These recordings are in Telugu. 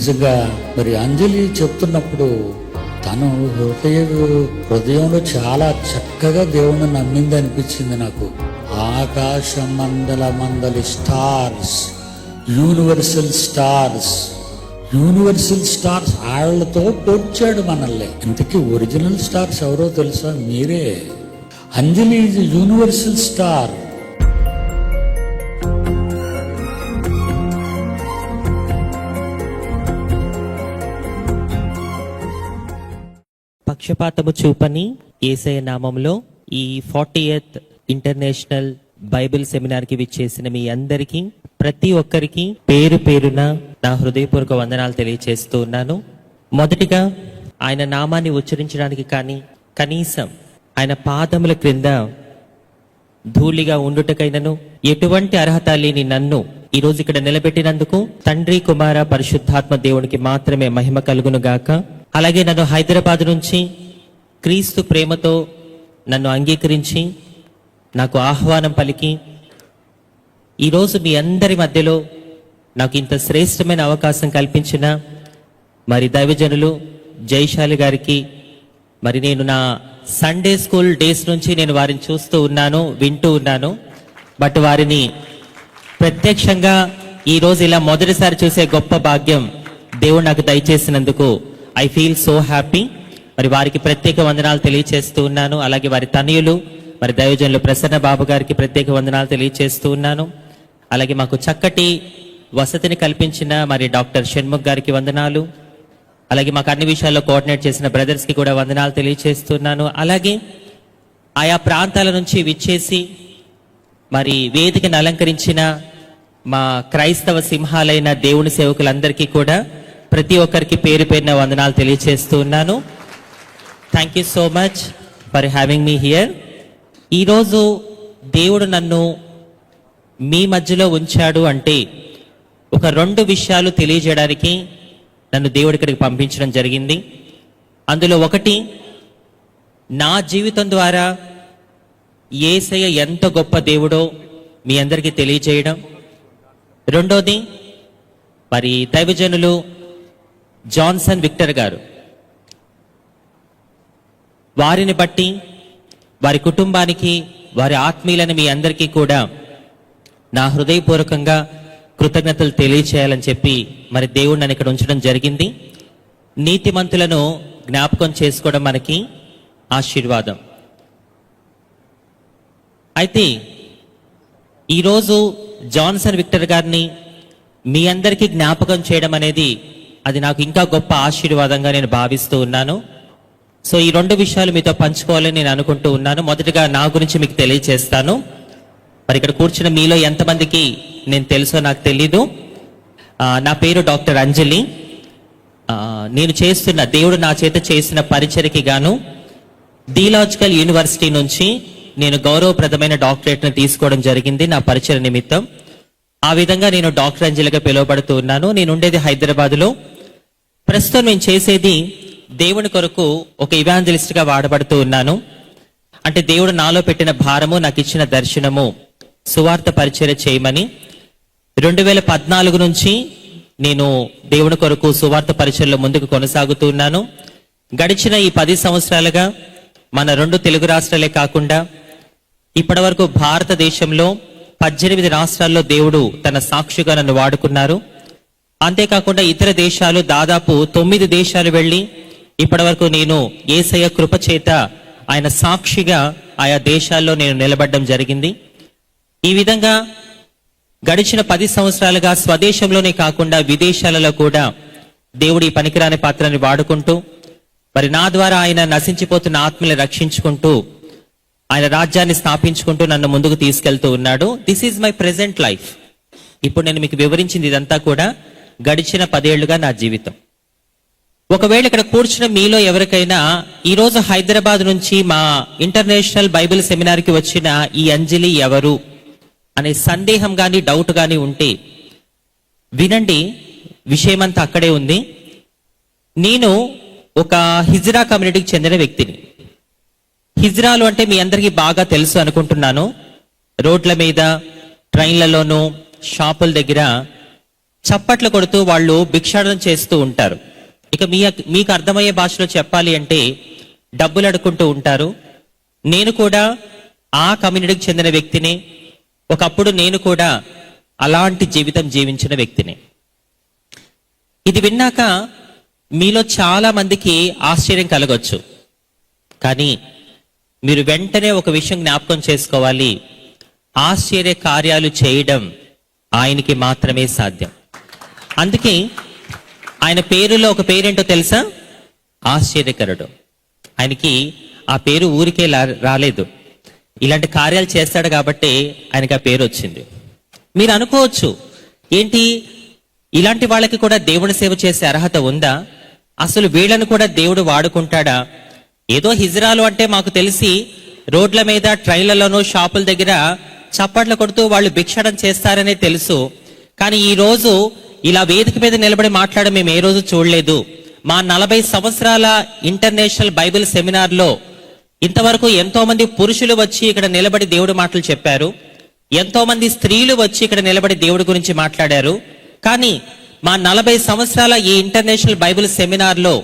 నిజంగా మరి అంజలి చెప్తున్నప్పుడు తను హృదయ హృదయంలో చాలా చక్కగా దేవుణ్ణి నమ్మింది అనిపించింది నాకు. ఆకాశ మండల మండలి stars universal stars universal stars ఆళ్ళతో పోడ్చాడు మనల్ని. ఇంతకీ ఒరిజినల్ స్టార్స్ ఎవరో తెలుసా? మీరే. Anjali is universal star. పక్షపాతము చూపని ఏసయ నామంలో ఈ ఫార్టీ ఎయిత్ ఇంటర్నేషనల్ బైబిల్ సెమినార్కి విచ్చేసిన మీ అందరికీ ప్రతి ఒక్కరికి పేరు పేరున నా హృదయపూర్వక వందనాలు తెలియచేస్తూ ఉన్నాను. మొదటిగా ఆయన నామాన్ని ఉచ్చరించడానికి కానీ కనీసం ఆయన పాదముల క్రింద ధూళిగా ఉండుటకైనను ఎటువంటి అర్హత లేని నన్ను ఈ రోజు ఇక్కడ నిలబెట్టినందుకు తండ్రి కుమార పరిశుద్ధాత్మ దేవునికి మాత్రమే మహిమ కలుగును గాక అలాగే నన్ను హైదరాబాద్ నుంచి క్రీస్తు ప్రేమతో నన్ను అంగీకరించి నాకు ఆహ్వానం పలికి ఈరోజు మీ అందరి మధ్యలో నాకు ఇంత శ్రేష్టమైన అవకాశం కల్పించిన మరి దైవజనులు జైశాలి గారికి మరి నేను నా సండే స్కూల్ డేస్ నుంచి నేను వారిని చూస్తూ ఉన్నాను వింటూ ఉన్నాను. బట్ వారిని ప్రత్యక్షంగా ఈరోజు ఇలా మొదటిసారి చూసే గొప్ప భాగ్యం దేవుడు నాకు దయచేసినందుకు ఐ ఫీల్ సో హ్యాపీ మరి వారికి ప్రత్యేక వందనాలు తెలియచేస్తూ ఉన్నాను. అలాగే వారి తనయులు మరి దయోజనులు ప్రసన్న బాబు గారికి ప్రత్యేక వందనాలు తెలియచేస్తూ ఉన్నాను. అలాగే మాకు చక్కటి వసతిని కల్పించిన మరి డాక్టర్ షణ్ముఖ్ గారికి వందనాలు. అలాగే మాకు అన్ని విషయాల్లో కోఆర్డినేట్ చేసిన బ్రదర్స్కి కూడా వందనాలు తెలియచేస్తున్నాను అలాగే ఆయా ప్రాంతాల నుంచి విచ్చేసి మరి వేదికను అలంకరించిన మా క్రైస్తవ సింహాలైన దేవుని సేవకులందరికీ కూడా ప్రతి ఒక్కరికి పేరు పేరిన వందనాలు తెలియచేస్తూ ఉన్నాను. Thank you so much for having me here ఈరోజు దేవుడు నన్ను మీ మధ్యలో ఉంచాడు అంటే ఒక రెండు విషయాలు తెలియజేయడానికి నన్ను దేవుడి ఇక్కడికి పంపించడం జరిగింది. అందులో ఒకటి నా జీవితం ద్వారా ఏసయ్య ఎంత గొప్ప దేవుడో మీ అందరికీ తెలియజేయడం. రెండోది మరి దైవజనులు జాన్సన్ విక్టర్ గారు. వారిని బట్టి వారి కుటుంబానికి వారి ఆత్మీయులని మీ అందరికీ కూడా నా హృదయపూర్వకంగా కృతజ్ఞతలు తెలియచేయాలని చెప్పి మరి దేవుడు నన్ను ఇక్కడ ఉంచడం జరిగింది. నీతిమంతులను జ్ఞాపకం చేసుకోవడం మనకి ఆశీర్వాదం. అయితే ఈరోజు జాన్సన్ విక్టర్ గారిని మీ అందరికీ జ్ఞాపకం చేయడం అనేది అది నాకు ఇంకా గొప్ప ఆశీర్వాదంగా నేను భావిస్తూ ఉన్నాను. సో ఈ రెండు విషయాలు మీతో పంచుకోవాలని నేను అనుకుంటూ ఉన్నాను. మొదటిగా నా గురించి మీకు తెలియచేస్తాను. మరి ఇక్కడ కూర్చున్న మీలో ఎంతమందికి నేను తెలుసో నాకు తెలీదు. నా పేరు డాక్టర్ అంజలి. నేను చేస్తున్న దేవుడు నా చేత చేసిన పరిచయకి గాను థియలాజికల్ యూనివర్సిటీ నుంచి నేను గౌరవప్రదమైన డాక్టరేట్ను తీసుకోవడం జరిగింది నా పరిచయ నిమిత్తం. ఆ విధంగా నేను డాక్టర్ అంజలిగా పిలువబడుతూ ఉన్నాను. నేను ఉండేది హైదరాబాద్లో. ప్రస్తుతం నేను చేసేది దేవుని కొరకు ఒక ఇవాంజలిస్ట్గా వాడబడుతూ ఉన్నాను. అంటే దేవుడు నాలో పెట్టిన భారము నాకు ఇచ్చిన దర్శనము సువార్త పరిచర్య చేయమని. రెండు వేల పద్నాలుగు నుంచి నేను దేవుని కొరకు సువార్త పరిచయలో ముందుకు కొనసాగుతూ ఉన్నాను. గడిచిన ఈ పది సంవత్సరాలుగా మన రెండు తెలుగు రాష్ట్రాలే కాకుండా ఇప్పటి వరకు భారతదేశంలో పద్దెనిమిది రాష్ట్రాల్లో దేవుడు తన సాక్షిగా నన్ను వాడుకున్నారు. అంతేకాకుండా ఇతర దేశాలు దాదాపు తొమ్మిది దేశాలు వెళ్ళి ఇప్పటి వరకు నేను ఏసయ్య కృపచేత ఆయన సాక్షిగా ఆయా దేశాల్లో నేను నిలబడడం జరిగింది. ఈ విధంగా గడిచిన పది సంవత్సరాలుగా స్వదేశంలోనే కాకుండా విదేశాలలో కూడా దేవుడి పనికిరాని పాత్రని వాడుకుంటూ మరి నా ద్వారా ఆయన నశించిపోతున్న ఆత్మని రక్షించుకుంటూ ఆయన రాజ్యాన్ని స్థాపించుకుంటూ నన్ను ముందుకు తీసుకెళ్తూ ఉన్నాడు. This is my present life ఇప్పుడు నేను మీకు వివరించింది ఇదంతా కూడా గడిచిన పదేళ్ళుగా నా జీవితం. ఒకవేళ ఇక్కడ కూర్చున్న మీలో ఎవరికైనా ఈరోజు హైదరాబాద్ నుంచి మా ఇంటర్నేషనల్ బైబిల్ సెమినార్కి వచ్చిన ఈ అంజలి ఎవరు అనే సందేహం కానీ డౌట్ కానీ ఉంటే వినండి విషయమంతా అక్కడే ఉంది. నేను ఒక హిజ్రా కమ్యూనిటీకి చెందిన వ్యక్తిని. హిజ్రాలు అంటే మీ అందరికీ బాగా తెలుసు అనుకుంటున్నాను. రోడ్ల మీద ట్రైన్లలోనూ షాపుల దగ్గర చప్పట్లు కొడుతూ వాళ్ళు భిక్షాటం చేస్తూ ఉంటారు. ఇక మీ మీకు అర్థమయ్యే భాషలో చెప్పాలి అంటే డబ్బులు అడుక్కుంటూ ఉంటారు. నేను కూడా ఆ కమ్యూనిటీకి చెందిన వ్యక్తిని ఒకప్పుడు నేను కూడా అలాంటి జీవితం జీవించిన వ్యక్తిని. ఇది విన్నాక మీలో చాలా మందికి ఆశ్చర్యం కలగొచ్చు. కానీ మీరు వెంటనే ఒక విషయం జ్ఞాపకం చేసుకోవాలి. ఆశ్చర్య కార్యాలు చేయడం ఆయనకి మాత్రమే సాధ్యం. అందుకే ఆయన పేరులో ఒక పేరేంటో తెలుసా? ఆశ్చర్యకరుడు. ఆయనకి ఆ పేరు ఊరికే రాలేదు. ఇలాంటి కార్యాలు చేస్తాడు కాబట్టి ఆయనకి ఆ పేరు వచ్చింది. మీరు అనుకోవచ్చు ఏంటి? ఇలాంటి వాళ్ళకి కూడా దేవుని సేవ చేసే అర్హత ఉందా? అసలు వీళ్ళను కూడా దేవుడు వాడుకుంటాడా? ఏదో హిజ్రాలు అంటే మాకు తెలిసి రోడ్ల మీద ట్రైన్లలోనూ షాపుల దగ్గర చప్పట్లు కొడుతూ వాళ్ళు భిక్షడం చేస్తారనే తెలుసు. కానీ ఈ రోజు ఇలా వేదిక మీద నిలబడి మాట్లాడడం మేము ఏ రోజు చూడలేదు. మా నలభై సంవత్సరాల ఇంటర్నేషనల్ బైబిల్ సెమినార్లో ఇంతవరకు ఎంతో మంది పురుషులు వచ్చి ఇక్కడ నిలబడి దేవుడి మాటలు చెప్పారు. ఎంతో మంది స్త్రీలు వచ్చి ఇక్కడ నిలబడి దేవుడి గురించి మాట్లాడారు. కానీ మా నలభై సంవత్సరాల ఈ ఇంటర్నేషనల్ బైబిల్ సెమినార్లో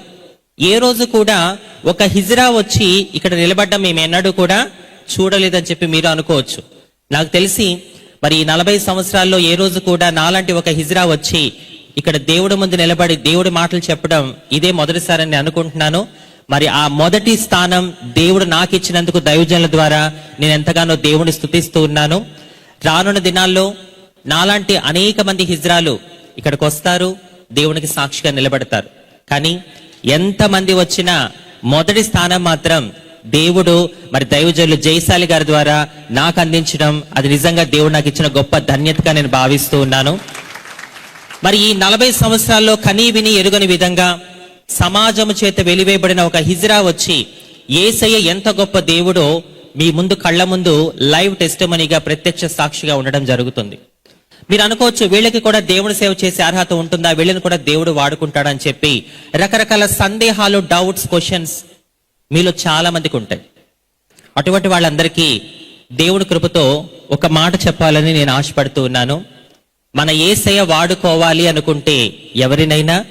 ఏ రోజు కూడా ఒక హిజ్రా వచ్చి ఇక్కడ నిలబడ్డం మేము ఎన్నడూ కూడా చూడలేదని చెప్పి మీరు అనుకోవచ్చు. నాకు తెలిసి మరి నలభై సంవత్సరాల్లో ఏ రోజు కూడా నాలాంటి ఒక హిజ్రా వచ్చి ఇక్కడ దేవుడి ముందు నిలబడి దేవుడి మాటలు చెప్పడం ఇదే మొదటిసారని అనుకుంటున్నాను. మరి ఆ మొదటి స్థానం దేవుడు నాకు ఇచ్చినందుకు దైవజనుల ద్వారా నేను ఎంతగానో దేవుని స్థుతిస్తూ ఉన్నాను. రానున్న దినాల్లో నాలాంటి అనేక మంది హిజ్రాలు ఇక్కడికి వస్తారు దేవునికి సాక్షిగా నిలబడతారు. కానీ ఎంతమంది వచ్చినా మొదటి స్థానం మాత్రం దేవుడు మరి దైవజనులు జయశాలి గారి ద్వారా నాకు అందించడం అది నిజంగా దేవుడు నాకు ఇచ్చిన గొప్ప ధన్యతగా నేను భావిస్తూ ఉన్నాను. మరి ఈ నలభై సంవత్సరాల్లో కనీ విని ఎరుగని విధంగా సమాజము చేత వెలివేయబడిన ఒక హిజ్రా వచ్చి ఏసయ్య ఎంత గొప్ప దేవుడో మీ ముందు కళ్ళ ముందు లైవ్ టెస్టమనీగా ప్రత్యక్ష సాక్షిగా ఉండడం జరుగుతుంది. మీరు అనుకోవచ్చు వీళ్ళకి కూడా దేవుడి సేవ చేసే అర్హత ఉంటుందా? వీళ్ళని కూడా దేవుడు వాడుకుంటాడని చెప్పి రకరకాల సందేహాలు డౌట్స్ క్వశ్చన్స్ మీలో చాలా మందికి ఉంటాయి. అటువంటి వాళ్ళందరికీ దేవుడి కృపతో ఒక మాట చెప్పాలని నేను ఆశపడుతూ ఉన్నాను. మన ఏసయ వాడుకోవాలి అనుకుంటే ఎవరినైనా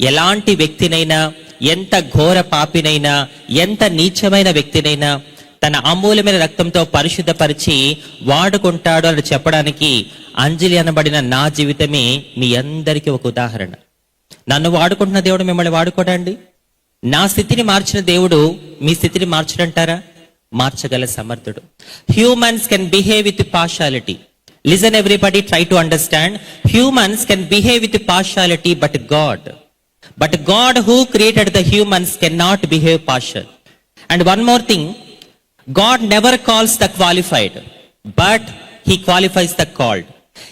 ఎలాంటి వ్యక్తినైనా ఎంత ఘోర పాపినైనా ఎంత నీచమైన వ్యక్తినైనా తన అమూల్యమైన రక్తంతో పరిశుద్ధపరిచి వాడుకుంటాడు అని చెప్పడానికి అంజలి అనబడిన నా జీవితమే మీ అందరికీ ఒక ఉదాహరణ. నన్ను వాడుకుంటున్న దేవుడు మిమ్మల్ని వాడుకోడండి? నా స్థితిని మార్చిన దేవుడు మీ స్థితిని మార్చడంటారా? మార్చగల సమర్థుడు. Humans can behave with partiality listen everybody try to understand humans can behave with partiality but God but God who created the humans can not behave partial and one more thing God never calls the qualified but he qualifies the called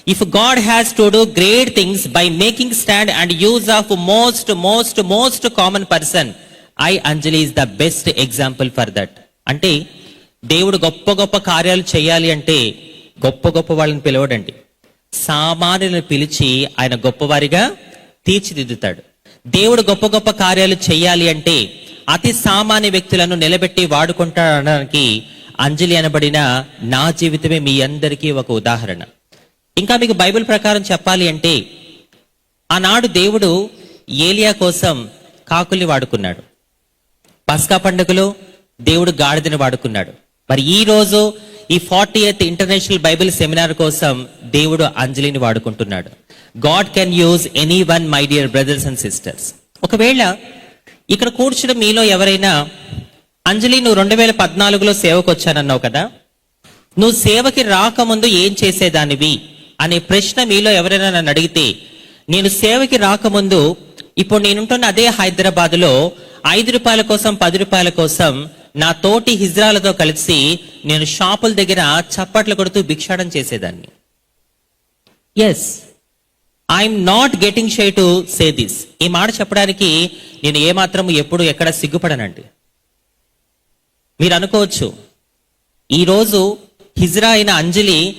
if God has to do great things by making stand and use of most most most common person I Anjali is the best example for that అంటే దేవుడు గొప్ప గొప్ప కార్యాలు చేయాలి అంటే గొప్ప గొప్ప వాళ్ళని పిలవడండి సామాన్యులను పిలిచి ఆయన గొప్పవారిగా తీర్చిదిద్దుతాడు దేవుడు గొప్ప గొప్ప కార్యాలు చేయాలి అంటే అతి సామాన్య వ్యక్తులను నిలబెట్టి వాడుకుంటాడనడానికి అంజలి అనబడిన నా జీవితమే మీ అందరికీ ఒక ఉదాహరణ. ఇంకా మీకు బైబిల్ ప్రకారం చెప్పాలి అంటే ఆనాడు దేవుడు ఏలియా కోసం కాకుల్ని వాడుకున్నాడు. పస్కా పండుగలో దేవుడు గాడిదని వాడుకున్నాడు. మరి ఈ రోజు ఈ forty eighth international Bible seminar కోసం దేవుడు అంజలిని వాడుకుంటున్నాడు. God can use any one my dear brothers and sisters. ఒకవేళ ఇక్కడ కూర్చున్న మీలో ఎవరైనా అంజలి నువ్వు రెండు వేల పద్నాలుగులో సేవకు వచ్చానన్నావు కదా? నువ్వు సేవకి రాకముందు ఏం చేసేదానివి? అనే ప్రశ్న మీలో ఎవరైనా నన్ను అడిగితే నేను సేవకి రాకముందు ఇప్పుడు నేనుంటున్న అదే హైదరాబాద్లో ఐదు రూపాయల కోసం పది రూపాయల కోసం నా తోటి హిజ్రాలతో కలిసి నేను షాపుల దగ్గర చప్పట్లు కొడుతూ భిక్షాటం చేసేదాన్ని. Yes I'm not getting shy to say this ఈ మాట చెప్పడానికి నేను ఏమాత్రం ఎప్పుడు ఎక్కడ సిగ్గుపడనండి. మీరు అనుకోవచ్చు ఈరోజు హిజ్రా అయిన అంజలి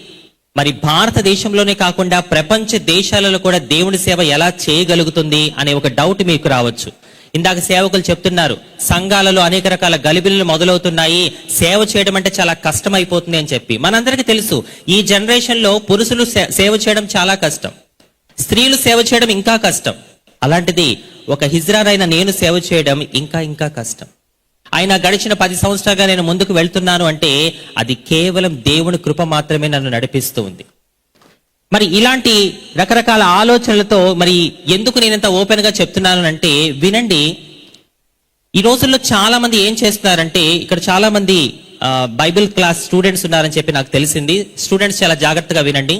మరి భారతదేశంలోనే కాకుండా ప్రపంచ దేశాలలో కూడా దేవుని సేవ ఎలా చేయగలుగుతుంది అనే ఒక డౌట్ మీకు రావచ్చు. ఇందాక సేవకులు చెప్తున్నారు సంఘాలలో అనేక రకాల గలిబిలు మొదలవుతున్నాయి సేవ చేయడం అంటే చాలా కష్టమైపోతుంది అని చెప్పి. మనందరికీ తెలుసు ఈ జనరేషన్లో పురుషులు సే- సేవ చేయడం చాలా కష్టం. స్త్రీలు సేవ చేయడం ఇంకా కష్టం. అలాంటిది ఒక హిజ్రారైన నేను సేవ చేయడం ఇంకా ఇంకా కష్టం. ఆయన గడిచిన పది సంవత్సరాలుగా నేను ముందుకు వెళ్తున్నాను అంటే అది కేవలం దేవుని కృప మాత్రమే నన్ను నడిపిస్తూ ఉంది. మరి ఇలాంటి రకరకాల ఆలోచనలతో మరి ఎందుకు నేను ఇంత ఓపెన్గా చెప్తున్నాను అంటే వినండి. ఈ రోజుల్లో చాలా మంది ఏం చేస్తున్నారంటే ఇక్కడ చాలా మంది బైబిల్ క్లాస్ స్టూడెంట్స్ ఉన్నారని చెప్పి నాకు తెలిసింది. స్టూడెంట్స్ చాలా జాగ్రత్తగా వినండి.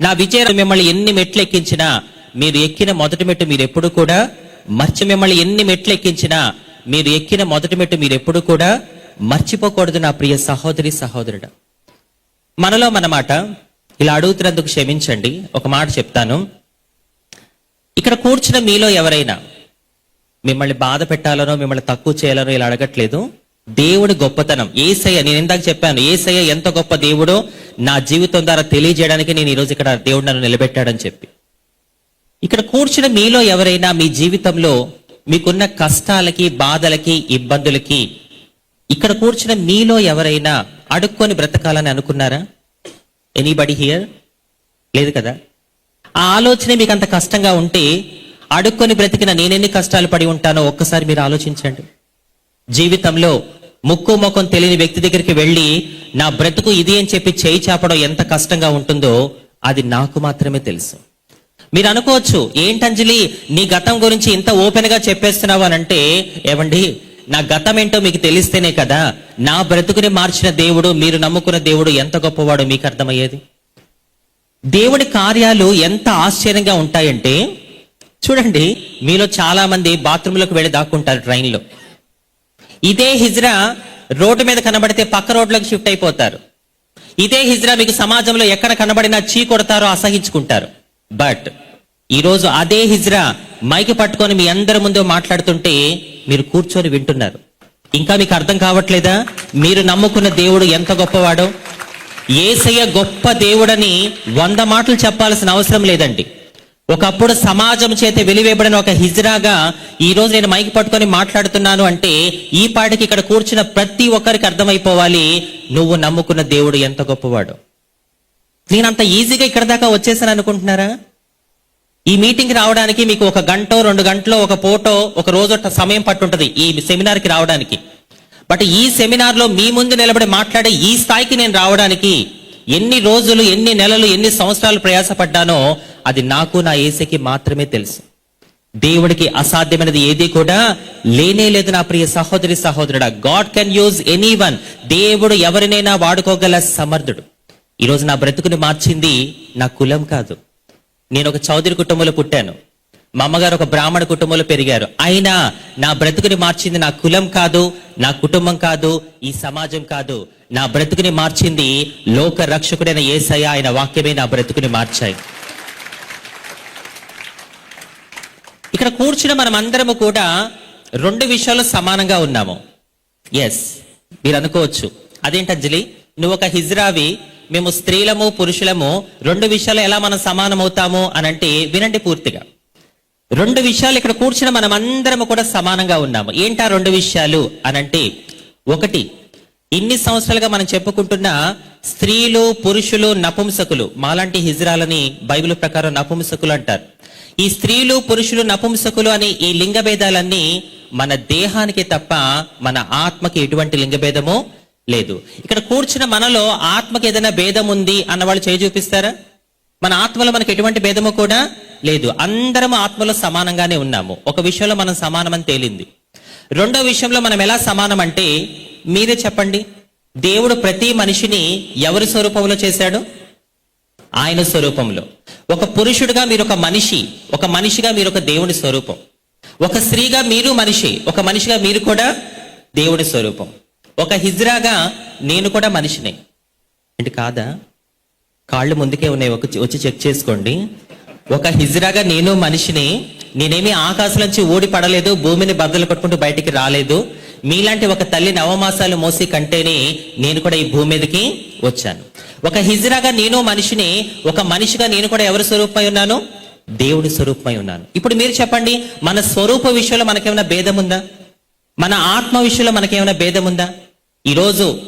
నా విజయం మిమ్మల్ని ఎన్ని మెట్లు ఎక్కించినా మీరు ఎక్కిన మొదటి మెట్టు మీరు ఎప్పుడు కూడా మర్చి మిమ్మల్ని ఎన్ని మెట్లు ఎక్కించినా మీరు ఎక్కిన మొదటి మెట్టు మీరు ఎప్పుడు కూడా మర్చిపోకూడదు నా ప్రియ సహోదరి సహోదరుడు. మనలో మన మాట ఇలా అడుగుతున్నందుకు క్షమించండి ఒక మాట చెప్తాను. ఇక్కడ కూర్చున్న మీలో ఎవరైనా మిమ్మల్ని బాధ పెట్టాలనో మిమ్మల్ని తక్కువ చేయాలనో ఇలా అడగట్లేదు. దేవుడి గొప్పతనం. ఏసయ్య నేను ఇందాక చెప్పాను ఏసయ్య ఎంత గొప్ప దేవుడో నా జీవితం ద్వారా తెలియజేయడానికి నేను ఈరోజు ఇక్కడ దేవుడు నన్ను నిలబెట్టాడని చెప్పి. ఇక్కడ కూర్చున్న మీలో ఎవరైనా మీ జీవితంలో మీకున్న కష్టాలకి బాధలకి ఇబ్బందులకి ఇక్కడ కూర్చున్న మీలో ఎవరైనా అడుక్కొని బ్రతకాలని అనుకున్నారా? ఎనీబడి హియర్ లేదు కదా? ఆ ఆలోచన మీకు అంత కష్టంగా ఉంటే అడుక్కొని బ్రతికిన నేనెన్ని కష్టాలు పడి ఉంటానో ఒక్కసారి మీరు ఆలోచించండి. జీవితంలో ముక్కు ముఖం తెలియని వ్యక్తి దగ్గరికి వెళ్ళి నా బ్రతుకు ఇది అని చెప్పి చేయి చాపడం ఎంత కష్టంగా ఉంటుందో అది నాకు మాత్రమే తెలుసు. మీరు అనుకోవచ్చు ఏంటంజలి నీ గతం గురించి ఇంత ఓపెన్గా చెప్పేస్తున్నావు అని అంటే ఏమండి నా గతం ఏంటో మీకు తెలిస్తేనే కదా నా బ్రతుకుని మార్చిన దేవుడు మీరు నమ్ముకున్న దేవుడు ఎంత గొప్పవాడో మీకు అర్థమయ్యేది? దేవుడి కార్యాలు ఎంత ఆశ్చర్యంగా ఉంటాయంటే చూడండి మీలో చాలా మంది బాత్రూంలోకి వెళ్ళి దాక్కుంటారు ట్రైన్లో. ఇదే హిజ్రా రోడ్డు మీద కనబడితే పక్క రోడ్లోకి షిఫ్ట్ అయిపోతారు. ఇదే హిజ్రా మీకు సమాజంలో ఎక్కడ కనబడినా చీ కొడతారో అసహించుకుంటారు. బట్ ఈరోజు అదే హిజ్రా మైకి పట్టుకొని మీ అందరి ముందు మాట్లాడుతుంటే మీరు కూర్చొని వింటున్నారు. ఇంకా మీకు అర్థం కావట్లేదా? మీరు నమ్ముకున్న దేవుడు ఎంత గొప్పవాడో? ఏసయ్య గొప్ప దేవుడని వంద మాటలు చెప్పాల్సిన అవసరం లేదండి. ఒకప్పుడు సమాజం చేత వెలివేయబడిన ఒక హిజ్రాగా ఈ రోజు నేను మైకి పట్టుకొని మాట్లాడుతున్నాను అంటే ఈ పాటికి ఇక్కడ కూర్చున్న ప్రతి ఒక్కరికి అర్థమైపోవాలి నువ్వు నమ్ముకున్న దేవుడు ఎంత గొప్పవాడు. నేను అంత ఈజీగా ఇక్కడ దాకా వచ్చేసాను అనుకుంటున్నారా? ఈ మీటింగ్ రావడానికి మీకు ఒక గంట రెండు గంటలో ఒక ఫోటో ఒక రోజు సమయం పట్టుంటది ఈ సెమినార్కి రావడానికి. బట్ ఈ సెమినార్లో మీ ముందు నిలబడి మాట్లాడే ఈ స్థాయికి నేను రావడానికి ఎన్ని రోజులు ఎన్ని నెలలు ఎన్ని సంవత్సరాలు ప్రయాసపడ్డానో అది నాకు నా ఏసీకి మాత్రమే తెలుసు. దేవుడికి అసాధ్యమైనది ఏది కూడా లేనే లేదు నా ప్రియ సహోదరి సహోదరుడా. God can use any one దేవుడు ఎవరినైనా వాడుకోగల సమర్థుడు. ఈరోజు నా బ్రతుకుని మార్చింది నా కులం కాదు. నేను ఒక చౌదరి కుటుంబంలో పుట్టాను. మా అమ్మగారు ఒక బ్రాహ్మణ కుటుంబంలో పెరిగారు. అయినా నా బ్రతుకుని మార్చింది నా కులం కాదు నా కుటుంబం కాదు ఈ సమాజం కాదు. నా బ్రతుకుని మార్చింది లోక రక్షకుడైన ఏసయ్య. ఆయన వాక్యమే నా బ్రతుకుని మార్చాయి. ఇక్కడ కూర్చున్న మనం అందరము కూడా రెండు విషయాలు సమానంగా ఉన్నాము. ఎస్ మీరు అనుకోవచ్చు. అదేంటి అంజలి? నువ్వు ఒక హిజ్రావి మేము స్త్రీలము పురుషులము రెండు విషయాలు ఎలా మనం సమానం అవుతాము అని అంటే వినండి పూర్తిగా. రెండు విషయాలు ఇక్కడ కూర్చున్న మనం అందరము కూడా సమానంగా ఉన్నాము. ఏంటా రెండు విషయాలు అనంటే ఒకటి ఇన్ని సంవత్సరాలుగా మనం చెప్పుకుంటున్న స్త్రీలు పురుషులు నపుంసకులు మాలాంటి హిజ్రాలని బైబిల్ ప్రకారం నపుంసకులు అంటారు. ఈ స్త్రీలు పురుషులు నపుంసకులు అనే ఈ లింగ భేదాలన్నీ మన దేహానికి తప్ప మన ఆత్మకి ఎటువంటి లింగభేదము లేదు. ఇక్కడ కూర్చున్న మనలో ఆత్మకి ఏదైనా భేదం ఉంది అన్న వాళ్ళు చేయి చూపిస్తారా? మన ఆత్మలో మనకి ఎటువంటి భేదము కూడా లేదు. అందరం ఆత్మలో సమానంగానే ఉన్నాము. ఒక విషయంలో మనం సమానమని తేలింది. రెండో విషయంలో మనం ఎలా సమానం అంటే మీరే చెప్పండి. దేవుడు ప్రతి మనిషిని ఎవరి స్వరూపంలో చేశాడు? ఆయన స్వరూపంలో. ఒక పురుషుడిగా మీరు ఒక మనిషి ఒక మనిషిగా మీరు ఒక దేవుని స్వరూపం. ఒక స్త్రీగా మీరు మనిషి ఒక మనిషిగా మీరు కూడా దేవుడి స్వరూపం. ఒక హిజ్రాగా నేను కూడా మనిషినే. అంటే కాదా? కాళ్ళు ముందుకే ఉన్నాయి ఒక వచ్చి చెక్ చేసుకోండి. ఒక హిజ్రాగా నేను మనిషిని నేనేమి ఆకాశం నుంచి ఓడి పడలేదు భూమిని బద్దలు కొట్టుకుంటూ బయటికి రాలేదు. మీలాంటి ఒక తల్లి నవమాసాలు మోసి కంటేనే నేను కూడా ఈ భూమి మీదకి వచ్చాను. ఒక హిజ్రాగా నేను మనిషిని ఒక మనిషిగా నేను కూడా ఎవరి స్వరూపమై ఉన్నాను? దేవుడి స్వరూపమై ఉన్నాను. ఇప్పుడు మీరు చెప్పండి మన స్వరూప విషయంలో మనకేమైనా భేదం ఉందా? మన ఆత్మ విషయంలో మనకేమైనా భేదం ఉందా? ఈరోజు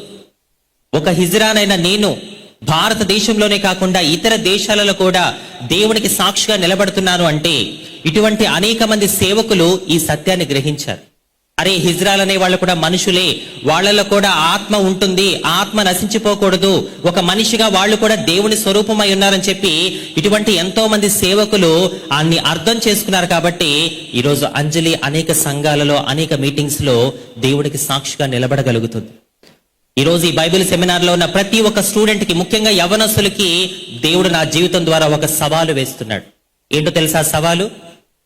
ఒక హిజ్రానైనా నేను భారతదేశంలోనే కాకుండా ఇతర దేశాలలో కూడా దేవునికి సాక్షిగా నిలబడుతున్నాను అంటే ఇటువంటి అనేక మంది సేవకులు ఈ సత్యాన్ని గ్రహించారు. అరే హిజ్రాల్ అనే వాళ్ళు కూడా మనుషులే. వాళ్ళలో కూడా ఆత్మ ఉంటుంది. ఆత్మ నశించిపోకూడదు. ఒక మనిషిగా వాళ్ళు కూడా దేవుని స్వరూపమై ఉన్నారని చెప్పి ఇటువంటి ఎంతో మంది సేవకులు అన్ని అర్థం చేసుకున్నారు కాబట్టి ఈరోజు అంజలి అనేక సంఘాలలో అనేక మీటింగ్స్లో దేవుడికి సాక్షిగా నిలబడగలుగుతుంది. ఈరోజు ఈ బైబిల్ సెమినార్లో ఉన్న ప్రతి ఒక్క స్టూడెంట్కి ముఖ్యంగా యవనస్తులకి దేవుడు నా జీవితం ద్వారా ఒక సవాలు వేస్తున్నాడు. ఏంటో తెలుసా సవాలు?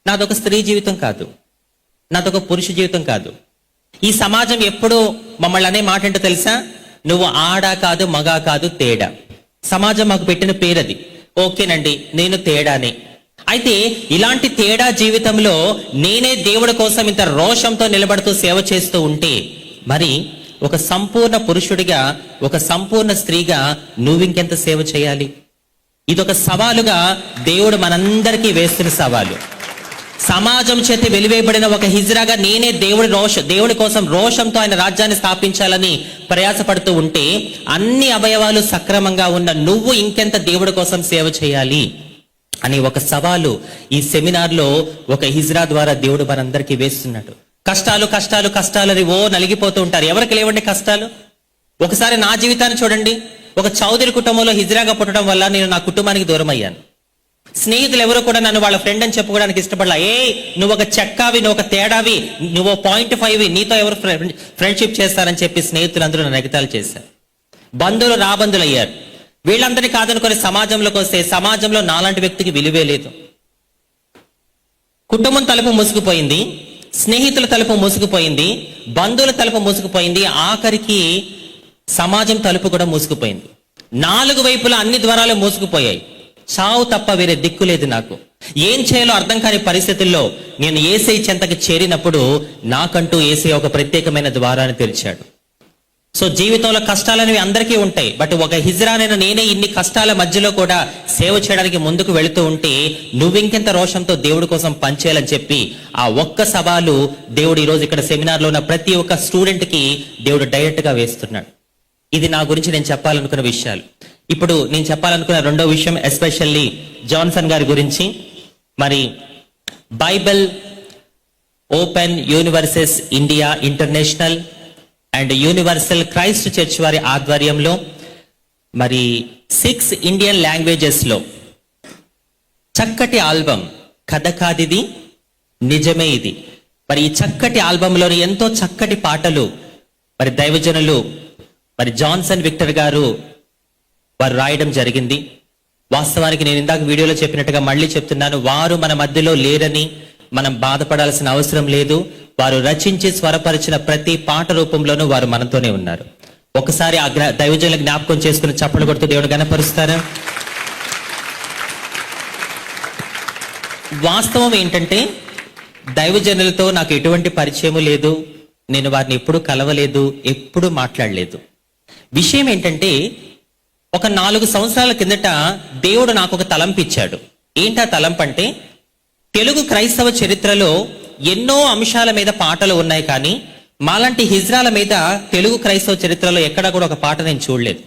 నాదొక స్త్రీ జీవితం కాదు. నాదొక పురుష జీవితం కాదు. ఈ సమాజం ఎప్పుడూ మమ్మల్ని అనే మాట ఏంటో తెలుసా? నువ్వు ఆడా కాదు మగా కాదు తేడా. సమాజం మాకు పెట్టిన పేరది. ఓకేనండి నేను తేడానే. అయితే ఇలాంటి తేడా జీవితంలో నేనే దేవుడి కోసం ఇంత రోషంతో నిలబడుతూ సేవ చేస్తూ ఉంటే మరి ఒక సంపూర్ణ పురుషుడిగా ఒక సంపూర్ణ స్త్రీగా నువ్వింకెంత సేవ చేయాలి? ఇదొక సవాలుగా దేవుడు మనందరికీ వేస్తున్న సవాలు. సమాజం చేతి వెలివేయబడిన ఒక హిజ్రాగా నేనే దేవుడి రోష దేవుడి కోసం రోషంతో ఆయన రాజ్యాన్ని స్థాపించాలని ప్రయాసపడుతూ ఉంటే అన్ని అవయవాలు సక్రమంగా ఉన్న నువ్వు ఇంకెంత దేవుడి కోసం సేవ చేయాలి? అని ఒక సవాలు ఈ సెమినార్లో ఒక హిజ్రా ద్వారా దేవుడు మనందరికీ వేస్తున్నాడు. కష్టాలు కష్టాలు కష్టాలు అని ఓ నలిగిపోతూ ఉంటారు. ఎవరికి లేవండి కష్టాలు? ఒకసారి నా జీవితాన్ని చూడండి. ఒక చౌదరి కుటుంబంలో హిజ్రాగా పుట్టడం వల్ల నేను నా కుటుంబానికి దూరం అయ్యాను స్నేహితులు ఎవరు కూడా నన్ను వాళ్ళ ఫ్రెండ్ అని చెప్పుకోవడానికి ఇష్టపడలా. ఏ నువ్వు ఒక చెక్కావి నువ్వు ఒక తేడావి నువ్వు పాయింట్ ఫైవ్ నీతో ఎవరు ఫ్రెండ్షిప్ చేస్తారని చెప్పి స్నేహితులందరూ నన్ను ఎగతాలు చేశారు. బంధువులు రాబంధులు అయ్యారు. వీళ్ళందరినీ కాదనుకొని సమాజంలోకి వస్తే సమాజంలో నాలాంటి వ్యక్తికి విలువే లేదు. కుటుంబం తలుపు మూసుకుపోయింది స్నేహితుల తలుపు మూసుకుపోయింది బంధువుల తలుపు మూసుకుపోయింది ఆఖరికి సమాజం తలుపు కూడా మూసుకుపోయింది. నాలుగు వైపులా అన్ని ద్వారాలు మూసుకుపోయాయి. చావు తప్ప వేరే దిక్కు లేదు నాకు. ఏం చేయాలో అర్థం కాని పరిస్థితుల్లో నేను ఏసై చెంతకి చేరినప్పుడు నాకంటూ ఏసై ఒక ప్రత్యేకమైన ద్వారాన్ని తెరిచాడు. సో జీవితంలో కష్టాలనేవి అందరికీ ఉంటాయి. బట్ ఒక హిజ్రానైన నేనే ఇన్ని కష్టాల మధ్యలో కూడా సేవ చేయడానికి ముందుకు వెళుతూ ఉంటే నువ్వింకెంత రోషంతో దేవుడి కోసం పనిచేయాలని చెప్పి ఆ ఒక్క సవాలు దేవుడు ఈరోజు రోజు ఇక్కడ సెమినార్లో ఉన్న ప్రతి ఒక్క స్టూడెంట్కి దేవుడు డైరెక్ట్గా వేస్తున్నాడు. ఇది నా గురించి నేను చెప్పాలనుకున్న విషయాలు. ఇప్పుడు నేను చెప్పాలనుకున్న రెండో విషయం ఎస్పెషల్లీ జాన్సన్ గారి గురించి. మరి Bible open universes India international and universal Christ church వారి ఆధ్వర్యంలో మరి సిక్స్ ఇండియన్ లాంగ్వేజెస్లో చక్కటి ఆల్బమ్ కథ కాదిది నిజమే ఇది. మరి ఈ చక్కటి ఆల్బంలోని ఎంతో చక్కటి పాటలు మరి దైవజనులు మరి జాన్సన్ విక్టర్ గారు వారు రాయడం జరిగింది. వాస్తవానికి నేను ఇందాక వీడియోలో చెప్పినట్టుగా మళ్ళీ చెప్తున్నాను వారు మన మధ్యలో లేరని మనం బాధపడాల్సిన అవసరం లేదు. వారు రచించి స్వరపరిచిన ప్రతి పాట రూపంలోనూ వారు మనతోనే ఉన్నారు. ఒకసారి ఆ గ్ర- దైవజనుల జ్ఞాపకం చేసుకుని చప్పలు కొడుతూ దేవుడు గనపరుస్తారా వాస్తవం ఏంటంటే దైవజనులతో నాకు ఎటువంటి పరిచయం లేదు. నేను వారిని ఎప్పుడూ కలవలేదు ఎప్పుడూ మాట్లాడలేదు. విషయం ఏంటంటే ఒక నాలుగు సంవత్సరాల కిందట దేవుడు నాకు ఒక తలంపు ఇచ్చాడు ఏంటా తలంపు అంటే తెలుగు క్రైస్తవ చరిత్రలో ఎన్నో అంశాల మీద పాటలు ఉన్నాయి కానీ మాలాంటి హిజ్రాల మీద తెలుగు క్రైస్తవ చరిత్రలో ఎక్కడ కూడా ఒక పాట నేను చూడలేదు.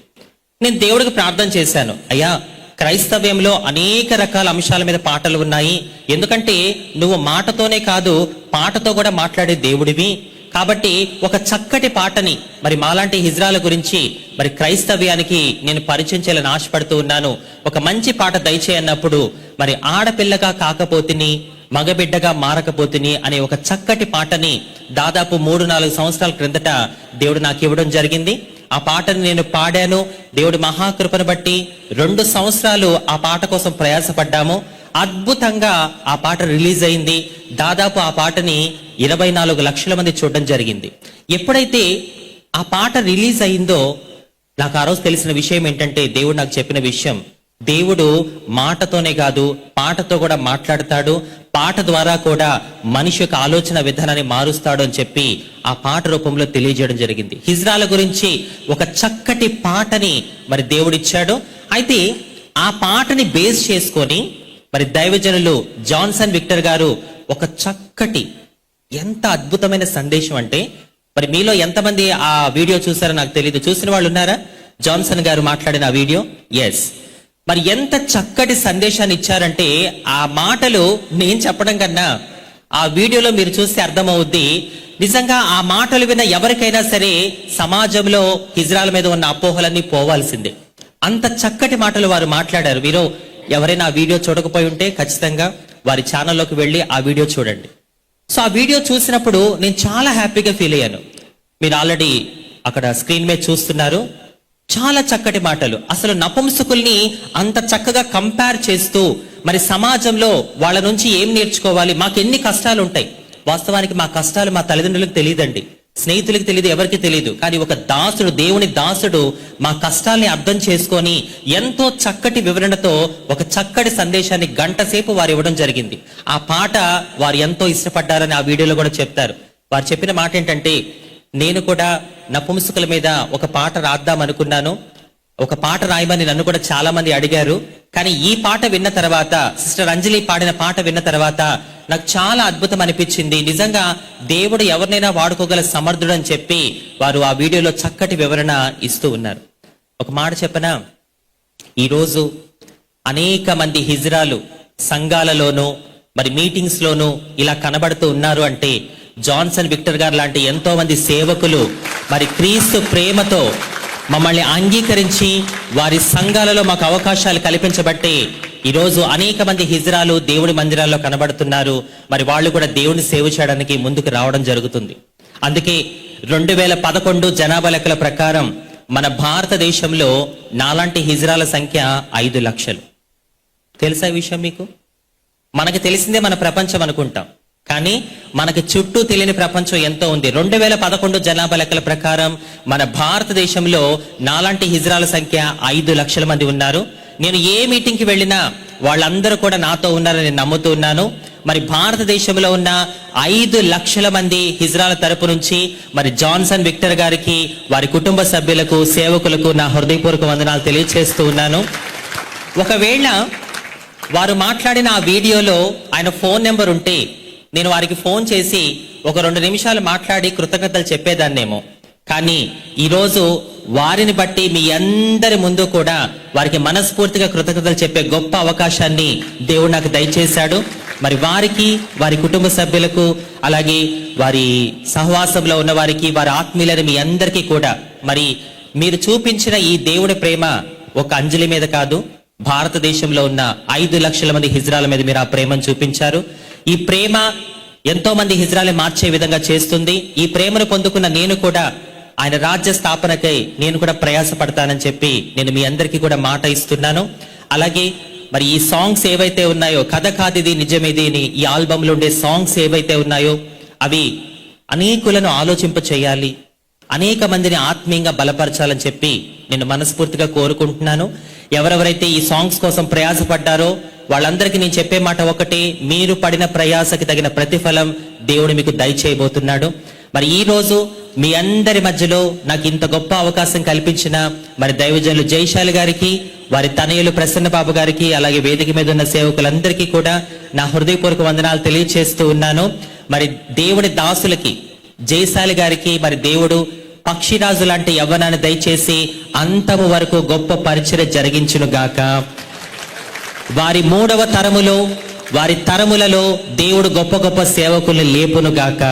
నేను దేవుడికి ప్రార్థన చేశాను. అయ్యా క్రైస్తవ్యంలో అనేక రకాల అంశాల మీద పాటలు ఉన్నాయి. ఎందుకంటే నువ్వు మాటతోనే కాదు పాటతో కూడా మాట్లాడే దేవుడివి. కాబట్టి ఒక చక్కటి పాటని మరి మాలాంటి హిజ్రాల గురించి మరి క్రైస్తవ్యానికి నేను పరిచయం చేయాలని ఆశపడుతూ ఉన్నాను. ఒక మంచి పాట దయచేయన్నప్పుడు మరి ఆడపిల్లగా కాకపోతిని మగబిడ్డగా మారకపోతిని అనే ఒక చక్కటి పాటని దాదాపు మూడు నాలుగు సంవత్సరాల క్రిందట దేవుడు నాకు ఇవ్వడం జరిగింది. ఆ పాటను నేను పాడాను. దేవుడి మహాకృపను బట్టి రెండు సంవత్సరాలు ఆ పాట కోసం ప్రయాసపడ్డాము. అద్భుతంగా ఆ పాట రిలీజ్ అయింది. దాదాపు ఆ పాటని ఇరవై నాలుగు లక్షల మంది చూడడం జరిగింది. ఎప్పుడైతే ఆ పాట రిలీజ్ అయిందో నాకు ఆ రోజు తెలిసిన విషయం ఏంటంటే దేవుడు నాకు చెప్పిన విషయం. దేవుడు మాటతోనే కాదు పాటతో కూడా మాట్లాడతాడు. పాట ద్వారా కూడా మనిషి యొక్క ఆలోచన విధానాన్ని మారుస్తాడు అని చెప్పి ఆ పాట రూపంలో తెలియజేయడం జరిగింది. హిజ్రాల గురించి ఒక చక్కటి పాటని మరి దేవుడిచ్చాడు అయితే ఆ పాటని బేస్ చేసుకొని మరి దైవజనులు జాన్సన్ విక్టర్ గారు ఒక చక్కటి ఎంత అద్భుతమైన సందేశం అంటే మరి మీలో ఎంతమంది ఆ వీడియో చూసారో నాకు తెలియదు చూసిన వాళ్ళు ఉన్నారా? జాన్సన్ గారు మాట్లాడిన ఆ వీడియో? ఎస్ మరి ఎంత చక్కటి సందేశాన్ని ఇచ్చారంటే ఆ మాటలు నేను చెప్పడం కన్నా ఆ వీడియోలో మీరు చూస్తే అర్థమవుద్ది. నిజంగా ఆ మాటలు విన్న ఎవరికైనా సరే సమాజంలో హిజ్రాల మీద ఉన్న అపోహలన్నీ పోవాల్సిందే. అంత చక్కటి మాటలు వారు మాట్లాడారు. మీరు ఎవరైనా ఆ వీడియో చూడకపోయి ఉంటే ఖచ్చితంగా వారి ఛానల్లోకి వెళ్ళి ఆ వీడియో చూడండి. సో ఆ వీడియో చూసినప్పుడు నేను చాలా హ్యాపీగా ఫీల్ అయ్యాను. మీరు ఆల్రెడీ అక్కడ స్క్రీన్ మీద చూస్తున్నారు. చాలా చక్కటి మాటలు. అసలు నపుంసకుల్ని అంత చక్కగా కంపేర్ చేస్తూ మరి సమాజంలో వాళ్ళ నుంచి ఏం నేర్చుకోవాలి? మాకు ఎన్ని కష్టాలు ఉంటాయి వాస్తవానికి మా కష్టాలు మా తల్లిదండ్రులకు తెలియదండి. స్నేహితులకు తెలియదు ఎవరికి తెలియదు కానీ ఒక దాసుడు దేవుని దాసుడు మా కష్టాల్ని అర్థం చేసుకొని ఎంతో చక్కటి వివరణతో ఒక చక్కటి సందేశాన్ని గంట సేపు వారు ఇవ్వడం జరిగింది. ఆ పాట వారు ఎంతో ఇష్టపడ్డారని ఆ వీడియోలో కూడా చెప్తారు. వారు చెప్పిన మాట ఏంటంటే నేను కూడా నపుంసుకుల మీద ఒక పాట రాద్దాం అనుకున్నాను ఒక పాట రాయమని నన్ను కూడా చాలా మంది అడిగారు. కానీ ఈ పాట విన్న తర్వాత సిస్టర్ అంజలి పాడిన పాట విన్న తర్వాత నాకు చాలా అద్భుతం అనిపించింది. నిజంగా దేవుడు ఎవరినైనా వాడుకోగల సమర్థుడు అని చెప్పి వారు ఆ వీడియోలో చక్కటి వివరణ ఇస్తూ ఉన్నారు. ఒక మాట చెప్పనా? ఈరోజు అనేక మంది హిజ్రాలు సంఘాలలోనూ మరి మీటింగ్స్లోనూ ఇలా కనబడుతూ ఉన్నారు అంటే జాన్సన్ విక్టర్ గారు లాంటి ఎంతో మంది సేవకులు మరి క్రీస్తు ప్రేమతో మమ్మల్ని అంగీకరించి వారి సంఘాలలో మాకు అవకాశాలు కల్పించబట్టి ఈరోజు అనేక మంది హిజ్రాలు దేవుడి మందిరాల్లో కనబడుతున్నారు. మరి వాళ్ళు కూడా దేవుని సేవ చేయడానికి ముందుకు రావడం జరుగుతుంది. అందుకే రెండు వేల పదకొండు జనాభా లెక్కల ప్రకారం మన భారతదేశంలో నాలాంటి హిజ్రాల సంఖ్య ఐదు లక్షలు. తెలుసా ఈ విషయం మీకు? మనకు తెలిసిందే మన ప్రపంచం అనుకుంటాం. కానీ మనకి చుట్టూ తెలియని ప్రపంచం ఎంతో ఉంది. రెండు వేల పదకొండు జనాభా లెక్కల ప్రకారం మన భారతదేశంలో నాలాంటి హిజ్రాల సంఖ్య ఐదు లక్షల మంది ఉన్నారు. నేను ఏ మీటింగ్కి వెళ్ళినా వాళ్ళందరూ కూడా నాతో ఉన్నారని నమ్ముతూ ఉన్నాను. మరి భారతదేశంలో ఉన్న ఐదు లక్షల మంది హిజ్రాల తరపు నుంచి మరి జాన్సన్ విక్టర్ గారికి వారి కుటుంబ సభ్యులకు సేవకులకు నా హృదయపూర్వక వందనాలు తెలియజేస్తూ ఉన్నాను. ఒకవేళ వారు మాట్లాడిన ఆ వీడియోలో ఆయన ఫోన్ నెంబర్ ఉంటే నేను వారికి ఫోన్ చేసి ఒక రెండు నిమిషాలు మాట్లాడి కృతజ్ఞతలు చెప్పేదాన్నేమో. కానీ ఈరోజు వారిని బట్టి మీ అందరి ముందు కూడా వారికి మనస్ఫూర్తిగా కృతజ్ఞతలు చెప్పే గొప్ప అవకాశాన్ని దేవుడు నాకు దయచేశాడు. మరి వారికి వారి కుటుంబ సభ్యులకు అలాగే వారి సహవాసంలో ఉన్న వారికి వారి ఆత్మీయులని మీ అందరికీ కూడా మరి మీరు చూపించిన ఈ దేవుడి ప్రేమ ఒక అంజలి మీద కాదు భారతదేశంలో ఉన్న ఐదు లక్షల మంది హిజ్రాల మీద మీరు ఆ ప్రేమను చూపించారు. ఈ ప్రేమ ఎంతో మంది హిజ్రాలు మార్చే విధంగా చేస్తుంది. ఈ ప్రేమను పొందుకున్న నేను కూడా ఆయన రాజ్య స్థాపనకై నేను కూడా ప్రయాసపడతానని చెప్పి నేను మీ అందరికీ కూడా మాట ఇస్తున్నాను. అలాగే మరి ఈ సాంగ్స్ ఏవైతే ఉన్నాయో కథ కాదిది నిజమేది ఈ ఆల్బమ్లో ఉండే సాంగ్స్ ఏవైతే ఉన్నాయో అవి అనేకులను ఆలోచింప చేయాలి అనేక మందిని ఆత్మీయంగా బలపరచాలని చెప్పి నేను మనస్ఫూర్తిగా కోరుకుంటున్నాను. ఎవరెవరైతే ఈ సాంగ్స్ కోసం ప్రయాసపడ్డారో వాళ్ళందరికీ నేను చెప్పే మాట ఒకటి మీరు పడిన ప్రయాసకి తగిన ప్రతిఫలం దేవుడు మీకు దయచేయబోతున్నాడు. మరి ఈ రోజు మీ అందరి మధ్యలో నాకు ఇంత గొప్ప అవకాశం కల్పించిన మరి దైవజనులు జైశాలి గారికి వారి తనయులు ప్రసన్న బాబు గారికి అలాగే వేదిక మీద ఉన్న సేవకులందరికీ కూడా నా హృదయపూర్వక వందనాలు తెలియచేస్తూ ఉన్నాను. మరి దేవుడి దాసులకి జయశాలి గారికి మరి దేవుడు పక్షిరాజు లాంటి యవ్వనాన్ని దయచేసి అంతము వరకు గొప్ప పరిచయ జరిగించును గాక వారి మూడవ తరములో వారి తరములలో దేవుడు గొప్ప గొప్ప సేవకుల్ని లేపును గాక.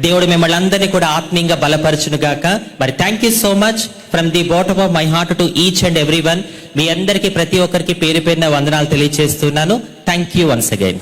దేవుడు మిమ్మల్ని అందరినీ కూడా ఆత్మీయంగా బలపరచును గాక. మరి thank you so much from the bottom of my heart to each and every one మీ అందరికీ ప్రతి ఒక్కరికి పేరు పేరున వందనాలు తెలియజేస్తున్నాను థ్యాంక్ యూ వన్స్ అగైన్